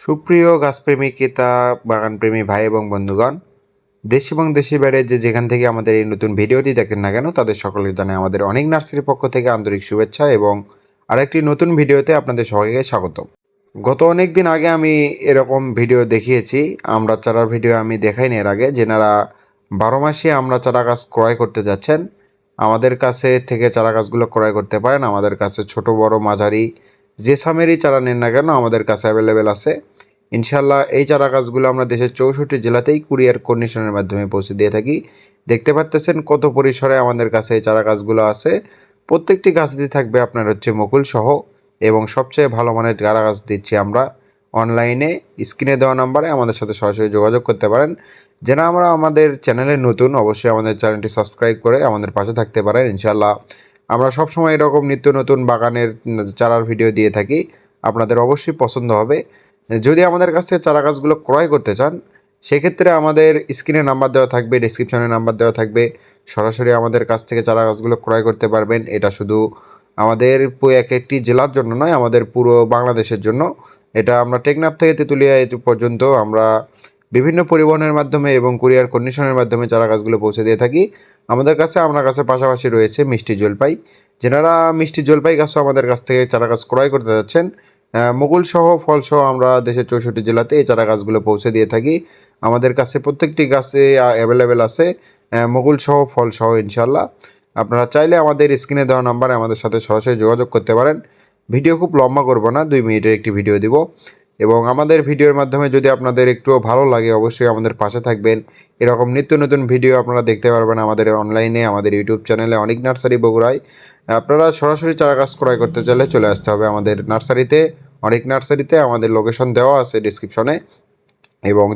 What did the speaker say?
সুপ্রিয় গাছপ্রেমী ক্রেতা, বাগানপ্রেমী ভাই এবং বন্ধুগণ, দেশ এবং দেশের বাইরে যে যেখান থেকে আমাদের এই নতুন ভিডিওটি দেখেন না কেন, তাদের সকলের জানাই আমাদের অনেক নার্সারির পক্ষ থেকে আন্তরিক শুভেচ্ছা এবং আরেকটি নতুন ভিডিওতে আপনাদের সবাইকে স্বাগত গত অনেক দিন আগে আমি এরকম ভিডিও দেখিয়েছি, আমরা চারার ভিডিও আমি দেখাইনি এর আগে, যেনারা বারো মাসে আমরা চারা গাছ ক্রয় করতে যাচ্ছেন, আমাদের কাছে থেকে চারা গাছগুলো ক্রয় করতে পারেন, আমাদের কাছে ছোট বড় মাঝারি যে সামেরই চারা নেন না কেন আমাদের কাছে অ্যাভেলেবেল আছে। ইনশাল্লাহ এই চারা গাছগুলো আমরা দেশের চৌষট্টি জেলাতেই কুরিয়ার কন্ডিশনের মাধ্যমে পৌঁছে দিয়ে থাকি। দেখতে পাচ্তেছেন কত পরিসরে আমাদের কাছে এই চারা গাছগুলো আছে। প্রত্যেকটি গাছটি থাকবে আপনার হচ্ছে মুকুল সহ এবং সবচেয়ে ভালো মানের চারা গাছ দিচ্ছি আমরা অনলাইনে স্ক্রিনে দেওয়া নাম্বারে আমাদের সাথে সরাসরি যোগাযোগ করতে পারেন। যারা আমরা আমাদের চ্যানেলে নতুন, অবশ্যই আমাদের চ্যানেলটি সাবস্ক্রাইব করে আমাদের পাশে থাকতে পারেন ইনশাল্লাহ আমরা সবসময় এরকম নিত্য নতুন বাগানের চারার ভিডিও দিয়ে থাকি। আপনাদের অবশ্যই পছন্দ হবে। যদি আমাদের কাছে চারা গাছগুলো ক্রয় করতে চান, সেক্ষেত্রে আমাদের স্ক্রিনে নাম্বার দেওয়া থাকবে ডিসক্রিপশনে নাম্বার দেওয়া থাকবে। সরাসরি আমাদের কাছ থেকে চারা গাছগুলো ক্রয় করতে পারবেন। এটা শুধু আমাদের এক একটি জেলার জন্য নয়, আমাদের পুরো বাংলাদেশের জন্য। এটা আমরা টেকনাফ থেকে তেঁতুলিয়া পর্যন্ত আমরা বিভিন্ন পরিবহনের মাধ্যমে এবং কুরিয়ার কন্ডিশনের মাধ্যমে চারা গাছগুলো পৌঁছে দিয়ে থাকি। আমাদের কাছে আপনার কাছে পাশাপাশি রয়েছে মিষ্টি জলপাই। যেনারা মিষ্টি জলপাই গাছও আমাদের কাছ থেকে চারা গাছ ক্রয় করতে যাচ্ছেন মুকুল সহ ফল সহ আমরা দেশের চৌষট্টি জেলাতে এই চারা গাছগুলো পৌঁছে দিয়ে থাকি। আমাদের কাছে প্রত্যেকটি গাছে অ্যাভেলেবেল আছে মুকুল সহ ফল সহ ইনশাল্লাহ আপনারা চাইলে আমাদের স্ক্রিনে দেওয়া নাম্বারে আমাদের সাথে সরাসরি যোগাযোগ করতে পারেন। ভিডিও খুব লম্বা করব না, দুই মিনিটের একটি ভিডিও দিব। এবং আমাদের ভিডিওর মাধ্যমে যদি আপনাদের একটুও ভালো লাগে, অবশ্যই আমাদের পাশে থাকবেন। এরকম নিত্য নতুন ভিডিও আপনারা দেখতে পারবেন আমাদের অনলাইনে আমাদের ইউটিউব চ্যানেলে অনেক নার্সারি বগুড়ায়। আপনারা সরাসরি চারা গাছ ক্রয় করতে চাইলে চলে আসতে হবে আমাদের নার্সারিতে অনেক নার্সারিতে আমাদের লোকেশন দেওয়া আছে ডিসক্রিপশনে এবং